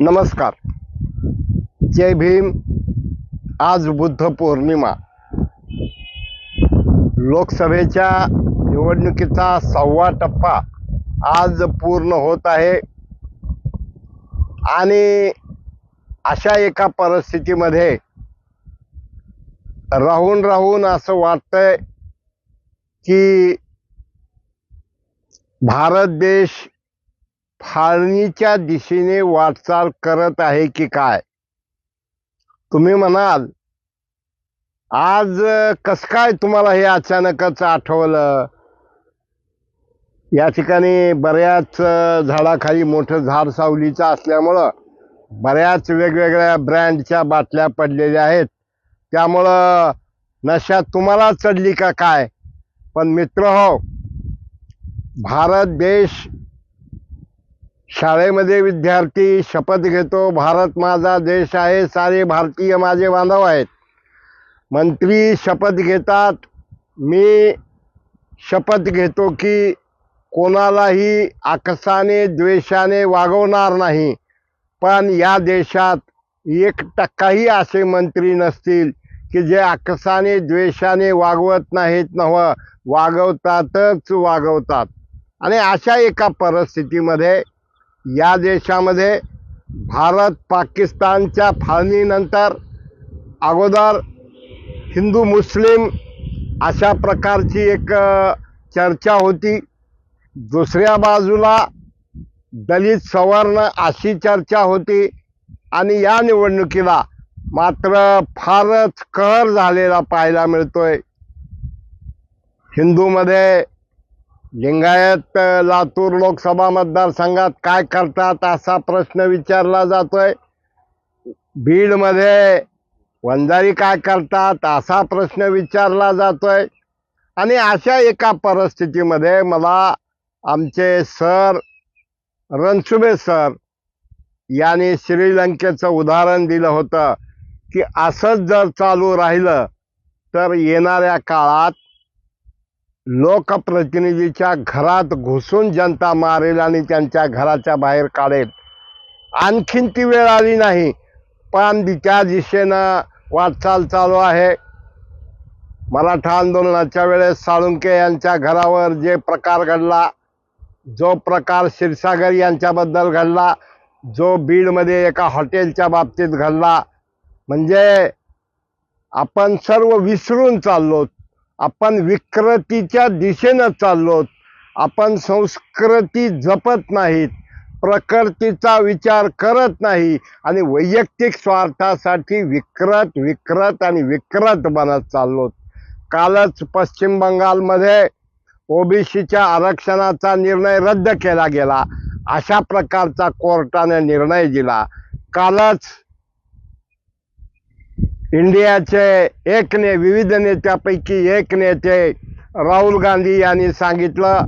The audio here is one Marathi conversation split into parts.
नमस्कार. जय भीम. आज बुद्ध पौर्णिमा. लोकसभेच्या निवडणुकीचा सहावा टप्पा आज पूर्ण होत आहे. आणि अशा एका परिस्थितीमध्ये राहून राहून असं वाटतंय की भारत देश फाळणीच्या दिशेने वाटचाल करत आहे की काय? तुम्ही म्हणाल आज कस काय तुम्हाला हे अचानकच आठवलं? या ठिकाणी बऱ्याच झाडाखाली मोठं झाड सावलीचं असल्यामुळं बऱ्याच वेगवेगळ्या ब्रँडच्या बाटल्या पडलेल्या आहेत. त्यामुळं नशा तुम्हाला चढली का काय? पण मित्र हो भारत देश शाळेमध्ये विद्यार्थी शपथ घेतो. भारत माझा देश आहे. सारे भारतीय माझे बांधव आहेत. मंत्री शपथ घेतात. मी शपथ घेतो की कोणालाही आकसाने द्वेषाने वागवणार नाही. पण या देशात एक टक्काही असे मंत्री नसतील की जे आकसाने द्वेषाने वागवत नाहीत. नव वागवतातच वागवतात. आणि अशा एका परिस्थितीमध्ये या देशामध्ये भारत पाकिस्तानच्या फाळणीनंतर अगोदर हिंदू मुस्लिम अशा प्रकारची एक चर्चा होती. दुसऱ्या बाजूला दलित सवर्ण अशी चर्चा होती आणि या निवडणुकीला मात्र फारच कहर झालेला पाहायला मिळतोय. हिंदूमध्ये लिंगायत लातूर लोकसभा मतदारसंघात काय करतात असा प्रश्न विचारला जातोय. बीडमध्ये वंजारी काय करतात असा प्रश्न विचारला जातोय. आणि अशा एका परिस्थितीमध्ये मला आमचे सर रणसुबे सर यांनी श्रीलंकेचं उदाहरण दिलं होतं की असंच जर चालू राहिलं तर येणाऱ्या काळात लोकप्रतिनिधीच्या घरात घुसून जनता मारेल आणि त्यांच्या घराच्या बाहेर काढेल. आणखीन ती वेळ आली नाही. पण तिच्या दिशेनं वाटचाल चालू आहे. मराठा आंदोलनाच्या वेळेस साळुंके यांच्या घरावर जे प्रकार घडला जो प्रकार क्षीरसागर यांच्याबद्दल घडला जो बीडमध्ये एका हॉटेलच्या बाबतीत घडला म्हणजे आपण सर्व विसरून चाललो. आपण विकृतीच्या दिशेनं चाललो आपण संस्कृती जपत नाहीत. प्रकृतीचा विचार करत नाही. आणि वैयक्तिक स्वार्थासाठी विकृत विकृत आणि विकृत बनत चाललो कालच पश्चिम बंगालमध्ये ओबीसीच्या आरक्षणाचा निर्णय रद्द केला गेला. अशा प्रकारचा कोर्टाने निर्णय दिला. कालच इंडियाचे एक ने विविध नेत्यापैकी एक नेते राहुल गांधी यांनी सांगितलं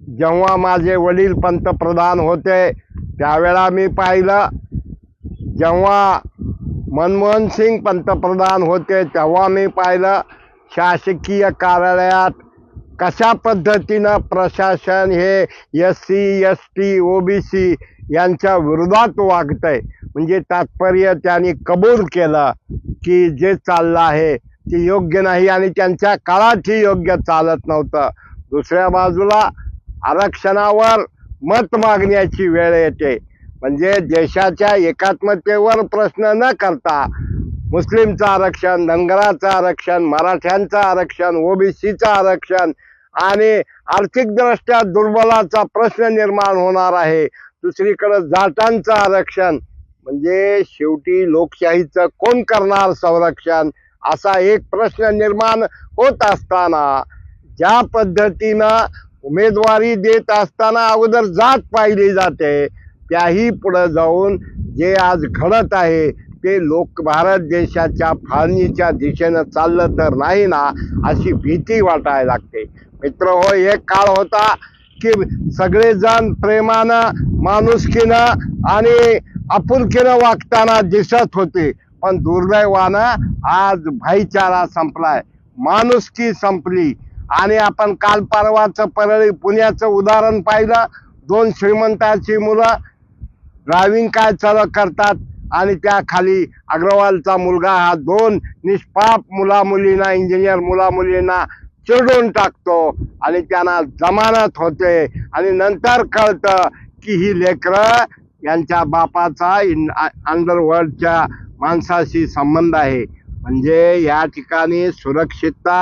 जेव्हा माझे वडील पंतप्रधान होते त्यावेळा मी पाहिलं जेव्हा मनमोहन सिंग पंतप्रधान होते तेव्हा मी पाहिलं शासकीय कार्यालयात कशा पद्धतीनं प्रशासन हे S C S T O B C यांच्या विरोधात वागतंय? म्हणजे तात्पर्य त्यांनी कबूल केलं. की जे चाललं आहे ते योग्य नाही आणि त्यांच्या काळातही योग्य चालत नव्हतं. दुसऱ्या बाजूला आरक्षणावर मत मागण्याची वेळ येते. म्हणजे देशाच्या एकात्मतेवर प्रश्न न करता मुस्लिमचं आरक्षण धनगराचं आरक्षण मराठ्यांचं आरक्षण ओबीसीचं आरक्षण आणि आर्थिकदृष्ट्या दुर्बलाचा प्रश्न निर्माण होणार आहे. दुसरीकडं जाटांचं आरक्षण म्हणजे शेवटी लोकशाहीचं कोण करणार संरक्षण? असा एक प्रश्न निर्माण होत असताना ज्या पद्धतीनं उमेदवारी देत असताना अगोदर जात पाहिली जाते त्याही पुढं जाऊन जे आज घडत आहे ते लोक भारत देशाच्या फाळणीच्या दिशेनं चाललं तर नाही ना अशी भीती वाटायला लागते. मित्र हो एक काळ होता की सगळेजण प्रेमानं माणुसकीनं आणि आपुलकीनं वागताना दिसत होते पण दुर्दैवानं आज भाईचारा संपलाय. माणुसकी संपली. आणि आपण काल परवाचं परळी पुण्याचं उदाहरण पाहिलं. दोन श्रीमंताची मुलं ड्रायव्हिंग काय चल करतात आणि त्या खाली अग्रवालचा मुलगा हा दोन निष्पाप मुला मुलींना इंजिनियर मुला मुलींना चिरडून टाकतो आणि त्यांना जमानत होते. आणि नंतर कळतं की ही लेकरं यांच्या बापाचा इन अंडरवर्ल्डच्या माणसाशी संबंध आहे. म्हणजे या ठिकाणी सुरक्षितता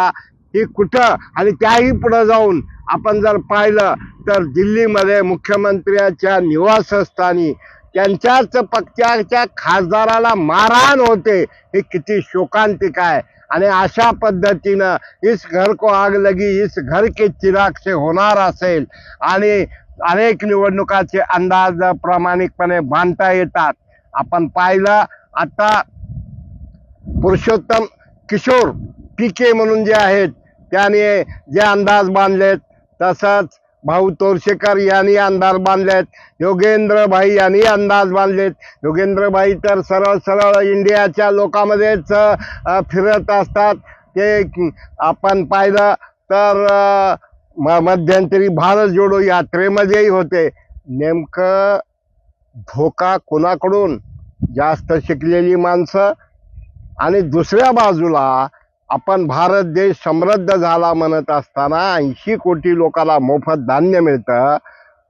ही कुठं? आणि त्याही पुढं जाऊन आपण जर पाहिलं तर दिल्लीमध्ये मुख्यमंत्र्याच्या निवासस्थानी त्यांच्याच पक्षाच्या खासदाराला मारहाण होते हे किती शोकांतिक आहे. आणि अशा पद्धतीनं इस घर को आग लगी इस घर के चिराग से होणार असेल. आणि अनेक निवडणुकाचे अंदाज प्रामाणिकपणे बांधता येतात. आपण पाहिलं आता पुरुषोत्तम किशोर पीके म्हणून जे आहेत त्याने जे अंदाज बांधलेत तसंच भाऊ तोरशेकर यांनी अंदाज बांधलेत योगेंद्रभाई यांनी अंदाज बांधलेत. योगेंद्रभाई तर सरळ सरळ इंडियाच्या लोकांमध्येच फिरत असतात. ते आपण पाहिलं तर मध्यंतरी भारत जोडो यात्रेमध्येही होते. नेमकं धोका कोणाकडून? जास्त शिकलेली माणसं. आणि दुसऱ्या बाजूला आपण भारत देश समृद्ध झाला म्हणत असताना ऐंशी कोटी लोकांना मोफत धान्य मिळतं.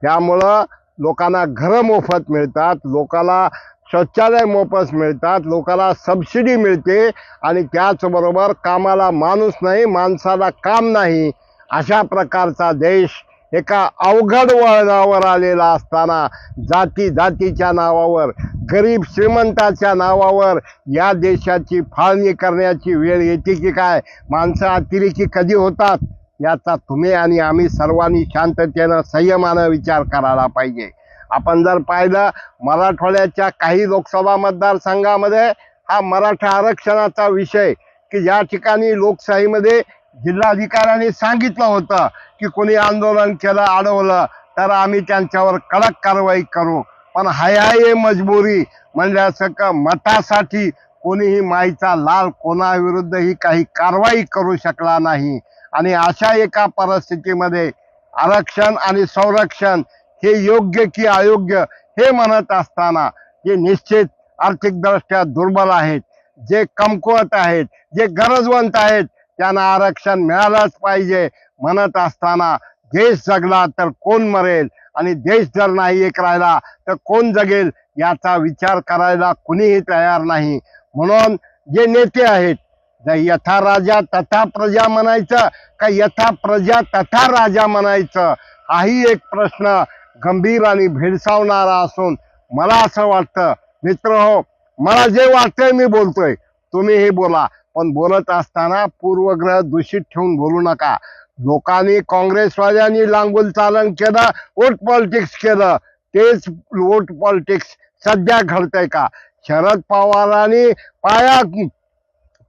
त्यामुळं लोकांना घरं मोफत मिळतात लोकांना शौचालय मोफत मिळतात लोकांना सबसिडी मिळते आणि त्याचबरोबर कामाला माणूस नाही माणसाला काम नाही. अशा प्रकारचा देश एका अवघड वळणावर आलेला असताना जाती जातीच्या नावावर गरीब श्रीमंताच्या नावावर या देशाची फाळणी करण्याची वेळ येते की काय? माणसं अतिरेकी कधी होतात? याचा तुम्ही आणि आम्ही सर्वांनी शांततेनं संयमानं विचार करायला पाहिजे. आपण जर पाहिलं मराठवाड्याच्या काही लोकसभा मतदारसंघामध्ये हा मराठा आरक्षणाचा विषय की या ठिकाणी लोकशाहीमध्ये जिल्हाधिकाऱ्यांनी सांगितलं होतं की कोणी आंदोलन केलं अडवलं तर आम्ही त्यांच्यावर कडक कारवाई करू. पण हयाये मजबुरी म्हणजे असं का मतासाठी कोणीही माईचा लाल कोणाविरुद्धही काही कारवाई करू शकला नाही. आणि अशा एका परिस्थितीमध्ये आरक्षण आणि संरक्षण हे योग्य की अयोग्य हे म्हणत असताना जे निश्चित आर्थिकदृष्ट्या दुर्बल आहेत. जे कमकुवत आहेत जे गरजवंत आहेत त्यांना आरक्षण मिळालंच पाहिजे म्हणत असताना देश जगला तर कोण मरेल? आणि देश जर नाही एक राहिला तर कोण जगेल? याचा विचार करायला कुणीही तयार नाही. म्हणून जे नेते आहेत यथा राजा तथा प्रजा म्हणायचं का यथा प्रजा तथा राजा म्हणायचं? हाही एक प्रश्न गंभीर आणि भेडसावणारा असून मला असं वाटतं. मित्र हो मला जे वाटतंय मी बोलतोय. तुम्हीही बोला. पण बोलत असताना पूर्वग्रह दूषित ठेवून बोलू नका. लोकांनी काँग्रेसवाल्यांनी लांगूल चालन केलं वोट पॉलिटिक्स केलं. तेच वोट पॉलिटिक्स सध्या घडतंय का? शरद पवारांनी पाया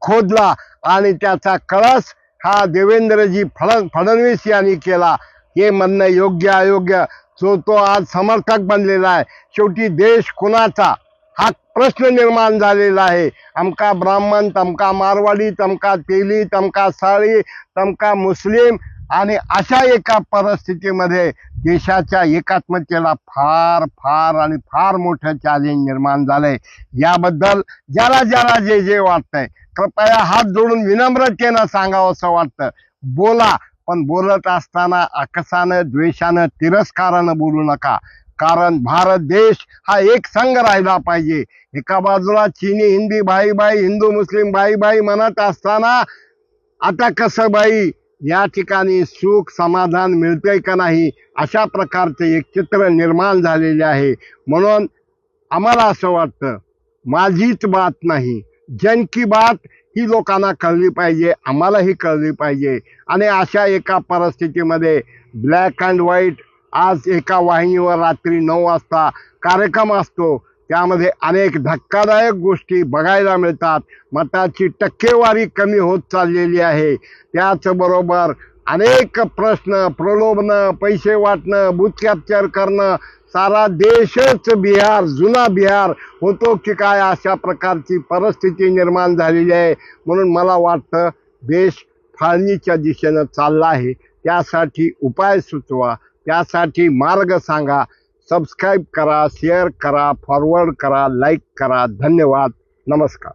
खोदला आणि त्याचा कळस हा देवेंद्रजी फड फडणवीस यांनी केला. हे म्हणणं योग्य अयोग्य जो तो आज समर्थक बनलेला आहे. शेवटी देश कुणाचा? हा प्रश्न निर्माण झालेला आहे. अमका ब्राह्मण तमका मारवाडी तमका तेली तमका साळी तमका मुस्लिम आणि अशा एका परिस्थितीमध्ये देशाच्या एकात्मतेला फार फार आणि फार मोठं चॅलेंज निर्माण झालंय. याबद्दल ज्याला ज्याला जे जे वाटतंय कृपया हात जोडून विनम्रतेनं सांगावं असं वाटतं. बोला पण बोलत असताना आकसानं द्वेषानं तिरस्कारानं बोलू नका. कारण भारत देश हा एक संघ राहिला पाहिजे. एका बाजूला चीनी हिंदी भाई भाई हिंदू मुस्लिम भाई भाई म्हणत असताना आता कसं बाई? या ठिकाणी सुख समाधान मिळतंय का नाही? अशा प्रकारचे एक चित्र निर्माण झालेले आहे. म्हणून आम्हाला असं वाटतं माझीच बात नाही. जन की बात ही लोकांना कळली पाहिजे आम्हालाही कळली पाहिजे. आणि अशा एका परिस्थितीमध्ये ब्लॅक अँड व्हाईट आज एका वाहिनीवर रात्री नऊ वाजता कार्यक्रम असतो. त्यामध्ये अनेक धक्कादायक गोष्टी बघायला मिळतात. मताची टक्केवारी कमी होत चाललेली आहे. त्याचबरोबर अनेक प्रश्न प्रलोभनं पैसे वाटणं बूथ कॅप्चर करणं सारा देशच बिहार जुना बिहार होतो की काय अशा प्रकारची परिस्थिती निर्माण झालेली आहे. म्हणून मला वाटतं देश फाळणीच्या दिशेनं चालला आहे. त्यासाठी उपाय सुचवा. त्यासाठी मार्ग सांगा. सबस्क्राईब करा शेअर करा फॉरवर्ड करा लाईक करा. धन्यवाद. नमस्कार.